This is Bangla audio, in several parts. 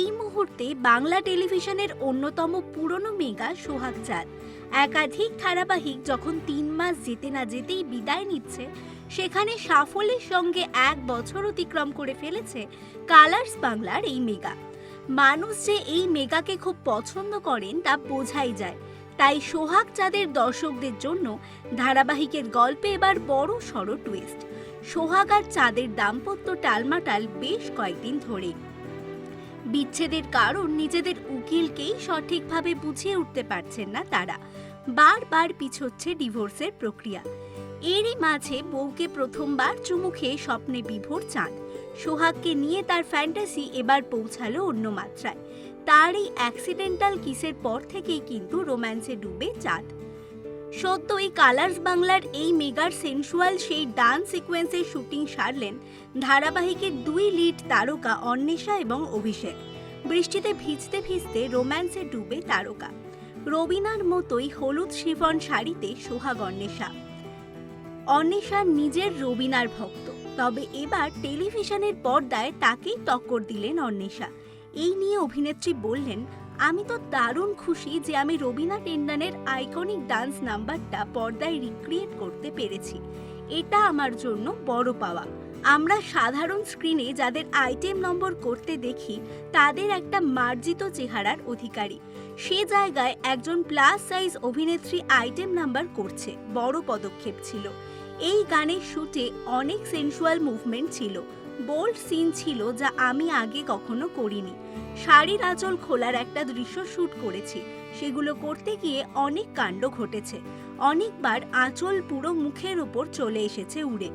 এই মুহূর্তে বাংলা টেলিভিশনের অন্যতম পুরনো মেগা সোহাগ চাঁদ। একাধিক ধারাবাহিক যখন তিন মাস যেতে না যেতেই বিদায় নিচ্ছে, সেখানে সাফল্যের সঙ্গে এক বছর অতিক্রম করে ফেলেছে কালার্স বাংলার এই মেগা। মানুষ যে এই মেগাকে খুব পছন্দ করেন তা বোঝাই যায়। তাই সোহাগ চাঁদের দর্শকদের জন্য ধারাবাহিকের গল্পে এবার বড় সড় টুইস্ট সোহাগ আর চাঁদের দাম্পত্য টালমাটাল বেশ কয়েকদিন ধরে বিচ্ছেদের কারণ নিজেদের উকিলকেই সঠিকভাবে বুঝিয়ে উঠতে পারছেন না তারা। বারবার পিছোচ্ছে ডিভোর্সের প্রক্রিয়া। এরই মাঝে বউকে প্রথমবার চুমু খেয়ে স্বপ্নে বিভোর চাঁদ। সোহাগকে নিয়ে তার ফ্যান্টাসি এবার পৌঁছালো অন্য মাত্রায়। তার এই অ্যাক্সিডেন্টাল কিসের পর থেকেই কিন্তু রোম্যান্সে ডুবে চাঁদ। সত্যই কালার্স বাংলার এই মেগার সেন্সুয়াল সেই ডান্স সিকোয়েন্সের শুটিং সারলেন ধারাবাহিকের দুই লিড তারকা অন্বেষা এবং অভিষেক। বৃষ্টিতে ভিজতে ভিজতে রোম্যান্সে ডুবে তারকা। রবিনার মতোই হলুদ শিফন শাড়িতে সোহাগ অন্বেষা। অন্বেষা নিজের রবিনার ভক্ত, তবে এবার টেলিভিশনের পর্দায় তাকেই টক্কর দিলেন অন্বেষা। এই নিয়ে অভিনেত্রী বললেন আমি তো দারুণ খুশি যে আমি রবিনা টেন্ডানের আইকনিক ডান্স নাম্বারটা পর্দায় রিক্রিয়েট করতে পেরেছি। এটা আমার জন্য বড় পাওয়া। আমরা সাধারণ স্ক্রিনে যাদের আইটেম নম্বর করতে দেখি, তাদের একটা মার্জিত চেহারার অধিকারী। সে জায়গায় একজন প্লাস সাইজ অভিনেত্রী আইটেম নাম্বার করছে। বড় পদক্ষেপ ছিল। এই গানের শুটে অনেক সেন্সুয়াল মুভমেন্ট ছিল। বোল্ড সিন ছিল যা আমি আগে কখনো করিনি। শাড়ির আঁচল খোলার একটা দৃশ্য শ্যুট করেছি। সেগুলো করতে গিয়ে অনেক কাণ্ড ঘটেছে। অনেকবার আঁচল পুরো মুখের ওপর চলে এসেছে উড়ে।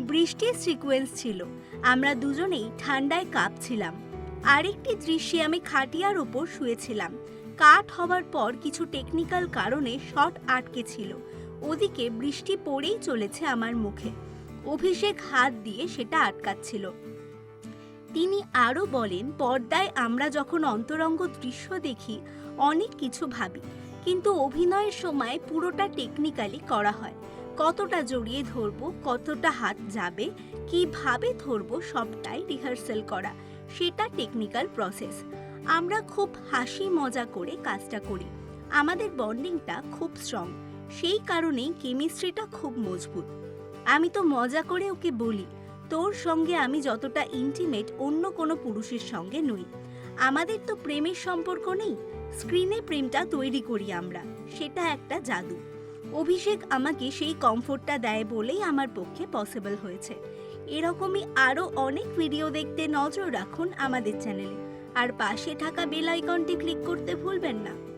বৃষ্টির সিকোয়েন্স ছিল। আমরা দুজনেই ঠান্ডায় কাঁপছিলাম। আরেকটি দৃশ্যে আমি খাটিয়ার ওপর শুয়েছিলাম। কাট হওয়ার পর কিছু টেকনিক্যাল কারণে শট আটকে ছিল। ওদিকে বৃষ্টি পড়েই চলেছে আমার মুখে। অভিষেক হাত দিয়ে সেটা আটকাচ্ছিল। তিনি আরও বলেন, পর্দায় আমরা যখন অন্তরঙ্গ দৃশ্য দেখি, অনেক কিছু ভাবি, কিন্তু অভিনয়ের সময় পুরোটা টেকনিক্যালি করা হয়। কতটা জড়িয়ে ধরবো, কতটা হাত যাবে, কীভাবে ধরবো, সবটাই রিহার্সেল করা, সেটা টেকনিক্যাল প্রসেস আমরা খুব হাসি মজা করে কাজটা করি। আমাদের বন্ডিংটা খুব স্ট্রং সেই কারণেই কেমিস্ট্রিটা খুব মজবুত। আমি তো মজা করে ওকে বলি, তোর সঙ্গে আমি যতটা ইন্টিমেট অন্য কোনো পুরুষের সঙ্গে নই। আমাদের তো প্রেমের সম্পর্ক নেই স্ক্রিনে প্রেমটা তৈরি করি আমরা, সেটা একটা জাদু। অভিষেক আমাকে সেই কমফোর্টটা দেয় বলেই আমার পক্ষে পসিবল হয়েছে। এরকমই আরও অনেক ভিডিও দেখতে নজর রাখুন আমাদের চ্যানেলে আর পাশে থাকা বেল আইকনটি ক্লিক করতে ভুলবেন না।